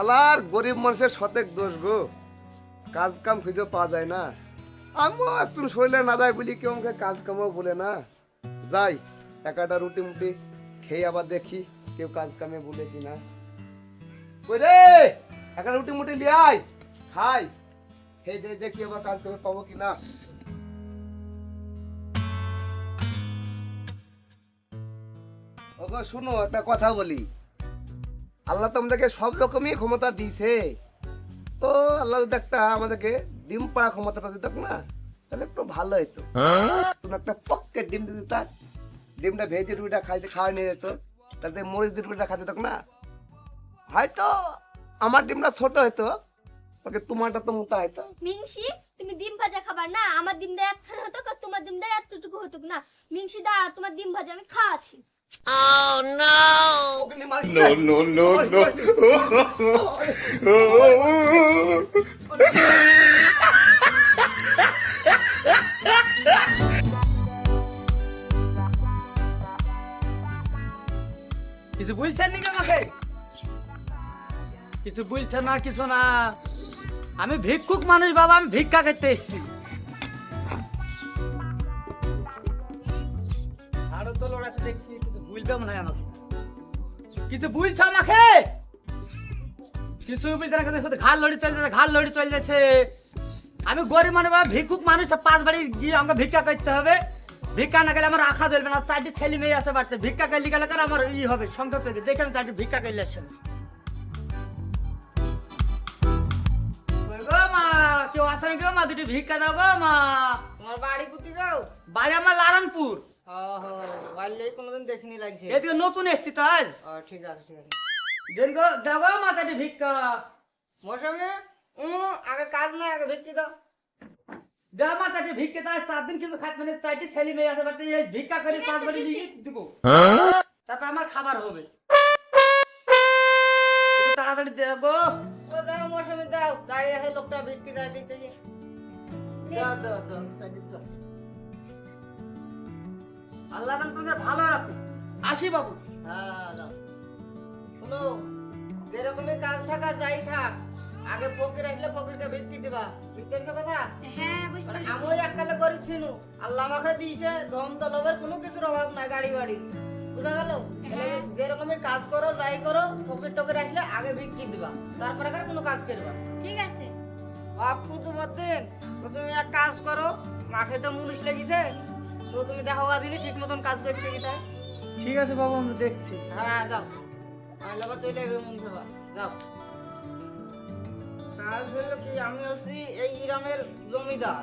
শালার গরিব মানুষের সতেক দোষ গো। কাজ কাম খুঁজে পাওয়া যায় না। আমিও একটু শরীরে না যায় বলি কেউ আমাকে কাজ কামও বলে না। যাই, একাটা রুটি মুটি খেয়ে আবার দেখি কেউ কাজ কামে বলে কি না। রে, একটা রুটি মুটি লিয়াই খাই। খেয়ে দেখি আবার কাজ কামে পাবো কি না। শুনো, একটা কথা বলি। আল্লাহ তো আমাদেরকে সব রকমই ক্ষমতা দিয়েছে। তো আল্লাহ যদি একটা আমাদেরকে ডিম পাড়া ক্ষমতাটা দিত না, তাহলে একটু ভালো হতো তুমি একটা পকেট ডিম দিয়ে দিতা, ডিমটা ভেজে রুটিটা খাইতে খাওয়া নিয়ে যেত, তাতে মরিচ দিয়ে রুটিটা খাইতে না। হয়তো আমার ডিমটা ছোট হতো ওকে তোমারটা তো মোটা হতো মিংসি তুমি ডিম ভাজা খাবার না, আমার ডিম দা একখানা হতো তোমার ডিম দা এতটুকু হতো না। মিংসি দা তোমার ডিম ভাজা আমি খাওয়াছি No, no, no, no. কিছু বলছেন নাকি আমাকে কিছু বলছেন না কিছু না আমি ভিক্ষুক মানুষ বাবা আমি ভিক্ষা করতে এসেছি তো দেখছি কিছু বলবে মনে হয় আমাকে? কিছু আমাকে? কিছু না ঘাড় লড়ি চলে যাচ্ছে ঘাড় লড়ি চলে যাচ্ছে আমি গরিব মানুষ ভিক্ষুক মানুষ পাঁচ বাড়ি গিয়ে আমাকে ভিক্ষা করতে হবে। ভিক্ষা না গেলে আমার রাখা চলবে না চারটি ছেলে মেয়ে আছে বাড়তে। ভিক্ষা করলে গেলে কার আমার ই হবে সংখ্যা তৈরি দেখে আমি চারটি ভিক্ষা করলে মা কেউ আসে না গো মা? দুটি ভিক্ষা দাও গো মা। তোমার বাড়ি কুতি গাও বাড়ি আমার লারানপুর ওহো বাড়লে কোনোদিন দেখিনি লাগছে। এদিকে নতুন এসছি তো আজ। ও ঠিক আছে ঠিক আছে। দেন গো দাও গো মা চারটি ভিক্ষা। মৌসুমি উ আগে কাজ নাই আগে ভিক্ষি দাও। দাও মা চারটি ভিক্ষা চার দিন কিন্তু খাত মানে চারটি ছেলে মেয়ে আছে বাড়তে এই ভিক্ষা করে পাঁচ বাড়ি দিয়ে দিব। তারপর আমার খাবার হবে। তাড়াতাড়ি দেও গো। ও দাও মৌসুমি দাও। দাঁড়িয়ে লোকটা ভিক্ষি দাও দিতে দাও দাও দাও দাও। আল্লাহ যেন তোমাদের ভালো রাখুন আসি বাবু। হ্যাঁ শোনো যেরকমই কাজ থাকা যাই থাক আগে ফকির আসলে ফকিরকে ভিক্ষি দিবা। বুঝতে পারছ কথা? হ্যাঁ বুঝতে মানে পেরেছি। এককালে গরিব ছিল আল্লাহ আমাকে দিয়েছে দম দলবের কোনো কিছুর অভাব নাই গাড়ি বাড়ি বুঝা গেল? যেরকমই কাজ করো যাই করো ফকির টকির আসলে আগে বিক্রি দিবা। তারপরে আর কোনো কাজ করবা ঠিক আছে। বাপ কুতুবদ্দিন তো তুমি এক কাজ করো মাঠে তো মুনিশ লেগেছে তো তুমি দেখো দিনই ঠিক মতন কাজ করছে কি তাই? ঠিক আছে বাবু আমি দেখছি। হ্যাঁ যাও। আবার চলে যাবে মন ভেবা যাও। কাজ হলো কি আমি হচ্ছি এই গ্রামের জমিদার।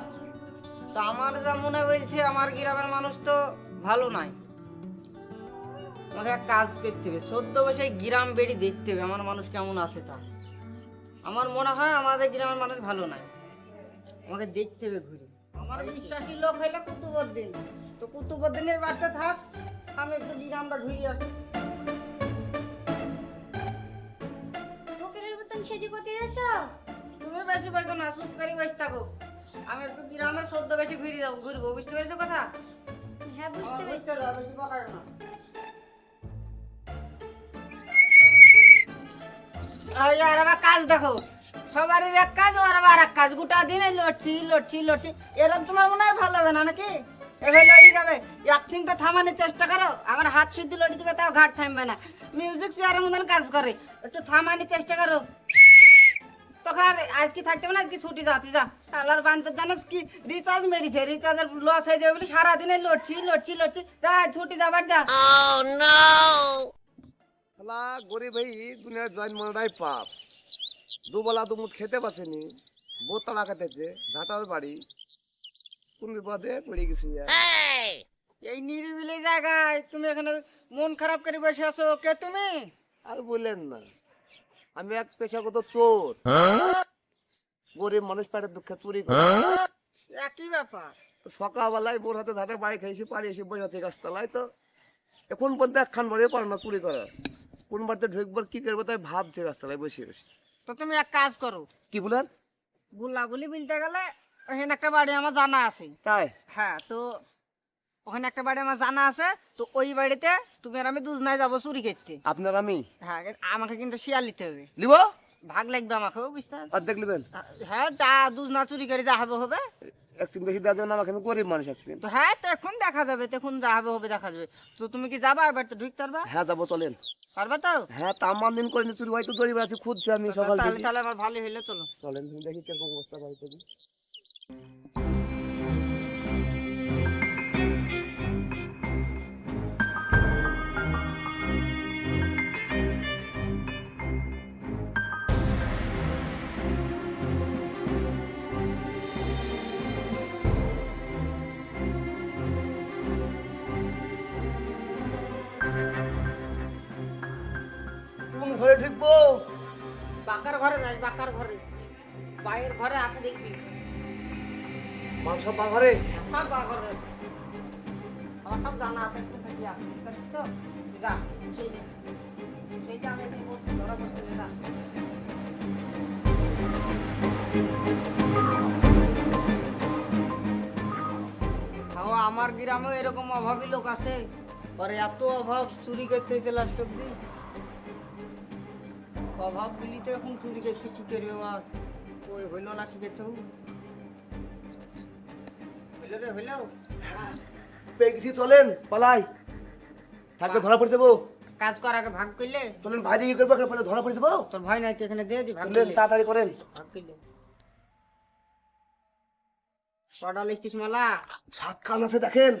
তা আমার যা মনে বলছে আমার গ্রামের মানুষ তো ভালো নাই। আমাকে এক কাজ করতে হবে সদ্য বসে গ্রাম বেড়ি দেখতে হবে আমার মানুষ কেমন আছে তা। আমার মনে হয় আমাদের গ্রামের মানুষ ভালো নাই। আমাকে দেখতে হবে ঘুরে। আমার বিশ্বাসী লোক হইলে কুতুবদ্দিন তো কুতুবদ্দিনের বাড়িতে থাক আমি একটু গ্রামটা ঘুরে আসি। ফকিরের মতন সেজি করতে যাচ্ছ তুমি বেশি পাইছো না চুপ করে বসে থাকো। আমি একটু গ্রামে সদ্য বেশি ঘুরে যাব ঘুরবো বুঝতে পেরেছ কথা? হ্যাঁ বুঝতে আমার পেরেছি। বেশি বকায় না। আর আবার কাজ দেখো। সবারই এক কাজ আর আবার এক কাজ। গোটা দিন এই লড়ছি লড়ছি লড়ছি। এরকম তোমার মনে হয় ভালো হবে না নাকি? এবার লড়ি যাবে। এক চিন্তা থামানোর চেষ্টা করো। আমার হাত শুদ্ধ লড়ি দিবে তাও ঘাট থামবে না। মিউজিক চেয়ারের মতন কাজ করে। একটু থামানোর চেষ্টা করো। তখন আজকে থাকতে হবে না? আজকে ছুটি যাতে যা। আল্লাহর বান্ধব জানাস কি রিচার্জ মেরিছে। রিচার্জের লস হয়ে যাবে বলে সারাদিনে লড়ছি লড়ছি লড়ছি। যা ছুটি যাবার যা। শালা গরিব ভাই দুনিয়ার জয়েন মারাটাই পাপ দুবেলা দুমুট খেতে পাসেনি বউ তাড়া কাটেছে ঘাটার বাড়ি। কোন বিপদে পড়ে গেছি এই নিরিবিলি জায়গায় তুমি এখানে মন খারাপ করে বসে আছো। কে তুমি? আর বললেন না। আমি এক পেশাগত চোর। গরিব মানুষ পেটের দুঃখে চুরি করে। একই ব্যাপার। সকালবেলায় বোর হাতে ধারে বাড়ি খাইছি পালিয়ে এসে বসে আছে গাছতলায় তো। এখন পর্যন্ত একখান বাড়িও পারে না চুরি করা কোন বাড়িতে ঢুকবার কি করব তাই ভাবছে গাছতলায় বসে বসে। তো তুমি এক কাজ করো। কি বলেন? গুলাগুলি বলতে গেলে ওখানে একটা বাড়ি আমার জানা আছে। তাই? হ্যাঁ তো ওখানে একটা বাড়ি আমার জানা আছে তো ওই বাড়িতে তুমি আর আমি দুজনায় যাব চুরি করতে। আপনার আমি? হ্যাঁ আমাকে কিন্তু শিয়াল নিতে হবে। লিব? ভাগ লাগবে আমাকে বুঝতে অর্ধেক নেবেন হ্যাঁ যা দুজনা চুরি করে যা হবে হবে। একদিন বেশি দাদা দেবেন আমাকে আমি গরিব মানুষ একদিন। তো হ্যাঁ তো এখন দেখা যাবে তখন যা হবে হবে দেখা যাবে। তো তুমি কি যাবা এবার তো ঢুকতে পারবা? হ্যাঁ যাব চলেন। পারবা তো? হ্যাঁ তামান দিন করে চুরি হয়তো গরিব আছে খুঁজছে আমি সকাল তাহলে তাহলে আমার ভালো হইলে চলো। চলেন দেখি কীরকম অবস্থা বাড়িতে। ঢুকবো বাকার ঘরে বাকার ঘরে। ঘরে আসে দেখবি। ঘরে? সব ঘরে আমার সব জানা আছে একটু থাকি আসে তো? যা সেইটা আমি একটু ধরা করতে যা। আমার গ্রামেও এরকম অভাবী লোক আছে। পরে এত অভাব চুরি করতে হয়েছে লাস্ট অব্দি অভাব গুলি তো এখন চুরি করছে কি করবে আর ওই হইল না কি করছে হইল রে হইল? পেয়ে গেছি চলেন পালাই। থাকলে ধরা পড়ে দেবো কাজ কর আগে ভাগ করলে চলেন ভাই কি করব পরে ধরা পড়ে দেবো তোর ভয় নাই এখানে? দিয়ে দি ভাগ চলেন করলে তাড়াতাড়ি করেন। ভাগ করলে কটা লিখছিস মালা? সাত কান আছে দেখেন।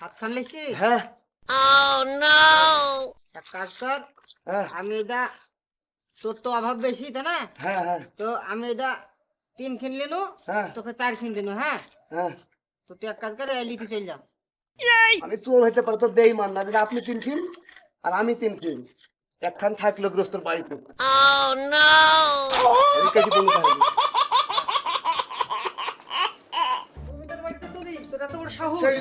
হাত খান লিখছিস? হ্যাঁ। এক কাজ কর হ্যাঁ। আমি এটা তোর তো অভাব বেশি তাই না? হ্যাঁ হ্যাঁ। তো আমি এটা তিন খিন লিনু হ্যাঁ। তোকে চার খিন দিনু হ্যাঁ? হ্যাঁ। তো তুই এক কাজ করে লিখে চল যা। আমি চোর হইতে পারো তো বেইমান না। আপনি তিন কিন আর আমি তিন কিন একখান থাকল গ্রস্তর বাড়িতে দেন ছেড়ে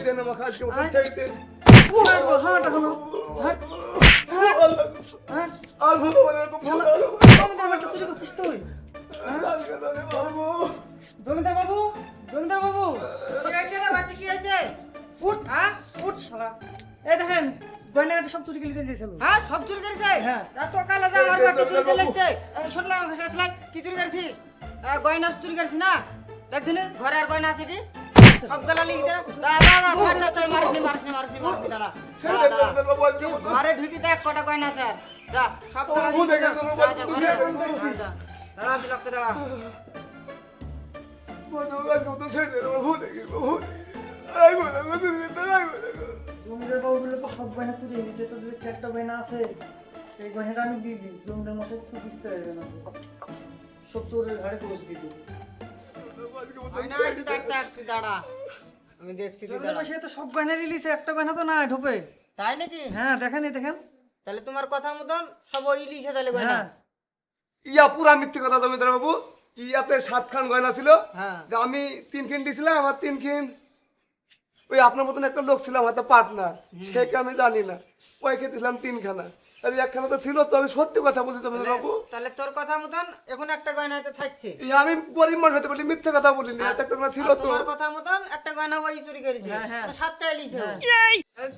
জমিদার বাবু জমিদার বাবু কি হয়েছে ফুট হ্যাঁ? ফুট শালা। এই দেখেন গয়নাঘাটি সব চুরি করে দিয়েছিল হ্যাঁ সব চুরি করেছে? হ্যাঁ। এত কালে যে আমার বাড়িতে চুরি করে লাগছে শুনলাম কি চুরি করেছি গয়না চুরি করেছি না? দেখছিলি ঘরে আর গয়না আছে কি? সব গলা লিখে দাঁড়া দাঁড়া দাঁড়া যা, সব গয়না চুরি হয়ে গেছে, তো দেখছি একটা গয়না আছে। এই গয়নাটা আমি দিয়ে দিই। জমিদার মশাই না। সব চোরের ঘাড়ে দোষ দিত আমি দেখছি তুই জমিদার দাঁড়া। মশাই তো সব গয়না রিলিছে একটা গয়না তো না ঢোপে। তাই নাকি? হ্যাঁ দেখেন দেখেন। তাহলে তোমার কথা মতন সব ওই লিখে তাহলে গয়না। হ্যাঁ। ইয়া পুরা মিথ্যে কথা জমিদার বাবু। ইয়াতে সাত খান গয়না ছিল। হ্যাঁ। যে আমি তিন খিন দিছিলাম আমার তিন খিন ওই আপনার মতন একটা লোক ছিলাম হয়তো পার্টনার সেকে আমি জানি না। ওই খেতেছিলাম তিনখানা। আর একখানা তো ছিল তো আমি সত্যি কথা বলছি জমিদার বাবু। তাহলে তোর কথা মতন এখন একটা গয়না হাতে থাকছে আমি গরিব মানুষ হতে পারি মিথ্যে কথা বলিনি একটা গয়না ছিল তো। তোমার কথা মতন একটা গয়না ওই চুরি করেছে। হ্যাঁ, হ্যাঁ। মানে সাতটা এলিছে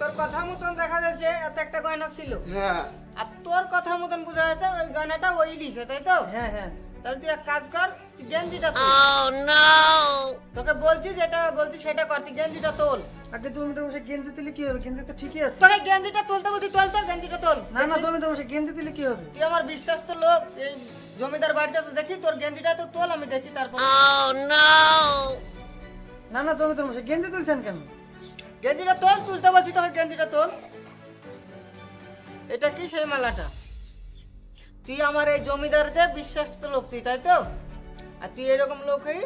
তোর কথা মতন দেখা যাচ্ছে এত একটা গয়না ছিল। হ্যাঁ। আর তোর কথা মতন বোঝা যাচ্ছে ওই গয়নাটা ওই লিছে তাই তো? হ্যাঁ হ্যাঁ। তাহলে তুই এক কাজ কর তুই গেঞ্জিটা তোল। তোকে বলছিস যেটা বলছি সেটা কর তুই গেঞ্জিটা তোল। আগে জমিদার বসে গেঞ্জি দিলে কি হবে? গেঞ্জি তো ঠিকই আছে। তোকে গেঞ্জিটা তুলতে বলছি তোল তো গেঞ্জিটা তোল। না না জমিদার বসে গেঞ্জি দিলে কি হবে? তুই আমার বিশ্বাস তো লোক এই জমিদার বাড়িটা তো দেখি তোর গেঞ্জিটা তো তোল আমি দেখি তারপর। না না জমিদার বসে গেঞ্জি তুলছেন কেন? গেঞ্জিটা তোল তুলতে বলছি তোকে গেঞ্জিটা তোল। এটা কি সেই মালাটা? তুই আমার এই জমিদারদের বিশ্বাস্ত লোক তুই তাই তো? আর তুই এরকম লোক হই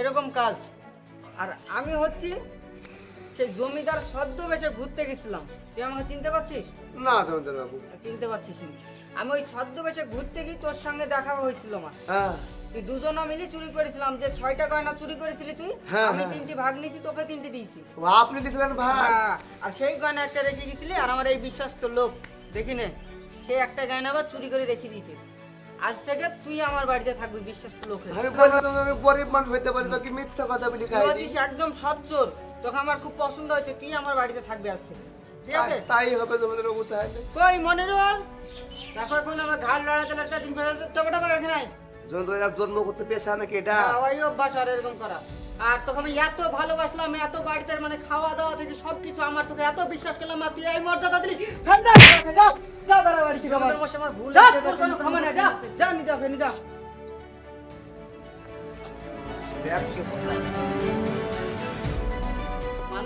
এরকম কাজ। আর আমি হচ্ছি সেই জমিদার সদ্য বেশে ঘুরতে গেছিলাম। তুই আমাকে চিনতে পারছিস? না জমিদার বাবু। চিনতে পারছিস না। আমি ওই ছদ্ম বেশে ঘুরতে গিয়ে তোর সঙ্গে দেখা হয়েছিল আমার। হ্যাঁ। তুই দুজনে মিলে চুরি করেছিলাম। যে ছয়টা গয়না চুরি করেছিলি তুই হ্যাঁ, আমি হ্যাঁ। তিনটি ভাগ নিয়েছি তোকে তিনটি দিয়েছি। আপনি দিয়েছিলেন হ্যাঁ, আর সেই গয়না একটা রেখে গেছিলি আর আমার এই বিশ্বাস তো লোক দেখি নে সেই একটা গয়না আবার চুরি করে রেখে দিয়েছে। আজ থেকে তুই আমার বাড়িতে থাকবি বিশ্বাস লোক। আমি বললাম আমি গরিব মানুষ হইতে পারি বাকি মিথ্যা কথা বলি খাই একদম সচ্চর তোকে আমার খুব পছন্দ হয়েছে তুই আমার বাড়িতে থাকবি আজ থেকে। ঠিক আছে? তাই হবে জমিদার বাবু তাহলে। কই মনে রোল দেখো এখন আমার ঘাড় লড়াতে লড়াতে দিন তো এরা জন্ম করতে পেশা নাকি এটা? হ্যাঁ, ওই অভ্যাস আর এরকম করা। আর তোকে আমি এত ভালোবাসলাম এত বাড়িতে মানে খাওয়া দাওয়া থেকে সবকিছু আমার তোকে এত বিশ্বাস করলাম আর তুই এই মর্যাদা দিলি। ফেল দে, যা, যা বেড়া বাড়ি থেকে আমার। আমার ভুল যা, তোর কোনো ক্ষমা নাই, যা, যা, নিয়ে যা, ফেলে যা।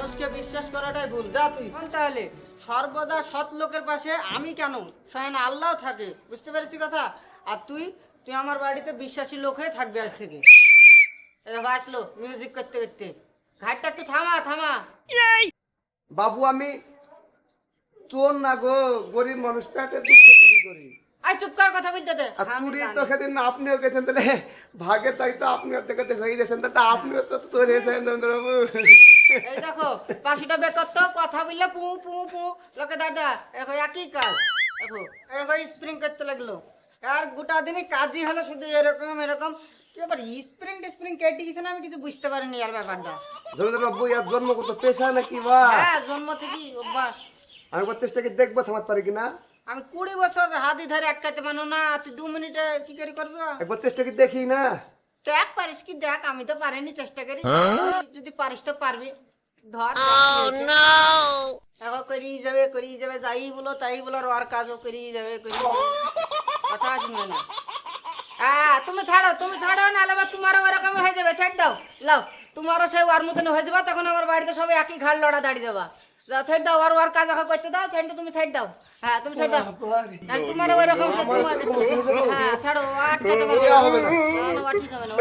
মানুষকে বিশ্বাস করাটাই ভুল। যা তুই তাহলে। সর্বদা সৎ লোকের পাশে আমি কেন? স্বয়ং আল্লাহ থাকে। বুঝতে পেরেছি কথা? আর তুই তুই আমার বাড়িতে বিশ্বাসী লোক হয়ে থাকবে আজ থেকে। দেখো আসলো মিউজিক করতে করতে। ঘাটটা একটু থামা থামা। বাবু আমি চোর না গো গরিব মানুষ পেটে দুঃখ চুরি করি। আই চুপ কর কথা বলতে দে। আর চুরি। তো সেদিন আপনিও গেছেন তাহলে ভাগে তাই তো আপনিও থেকে হয়ে গেছেন তাহলে আপনিও তো চোর হয়েছেন বাবু। এই দেখো পাশিটা বেকর তো কথা বললে পু পু পু। লোকে দাদা দেখো একই কাজ? দেখো দেখো স্প্রিং করতে লাগল। আর গোটা দিনই কাজই হলো শুধু এরকম এরকম। কি ব্যাপার স্প্রিং স্প্রিং কেটে গেছে না আমি কিছু বুঝতে পারিনি আর ব্যাপারটা। জমিদার বাবু ইয়ার জন্ম করতে পেশা নাকি বা হ্যাঁ জন্ম থেকেই অভ্যাস। আমি একবার চেষ্টা করে দেখব থামাতে পারি কিনা? আমি কুড়ি বছর হাতি ধরে আটকাতে পারো না তুই দু মিনিটে কি করে করব? একবার চেষ্টা করে দেখি না। দেখ পারিস কি দেখ আমি তো পারিনি চেষ্টা করি যদি পারিস তো পারবি। ধর এখন করি যাবে করি যাবে যাই বলো তাই বলো আর কাজও করি যাবে করি কথা শুনবে না। হ্যাঁ তুমি ছাড়ো তুমি ছাড়ো না আবার তোমারও ওরকম হয়ে যাবে। ছাড় দাও লাও। তোমারও সেই ওর মতন হয়ে যাবে তখন আমার বাড়িতে সবাই একই ঘাড় লড়া দাঁড়িয়ে যাবা। যাও ছাড় দাও আর ওর কাজ এখন করতে দাও ছাড় তুমি সাইড দাও। হ্যাঁ তুমি সাইড দাও। আর তোমার ওরকম রকম হ্যাঁ ছাড়ো আটকাতে পারবে না। ঠিক হবে না।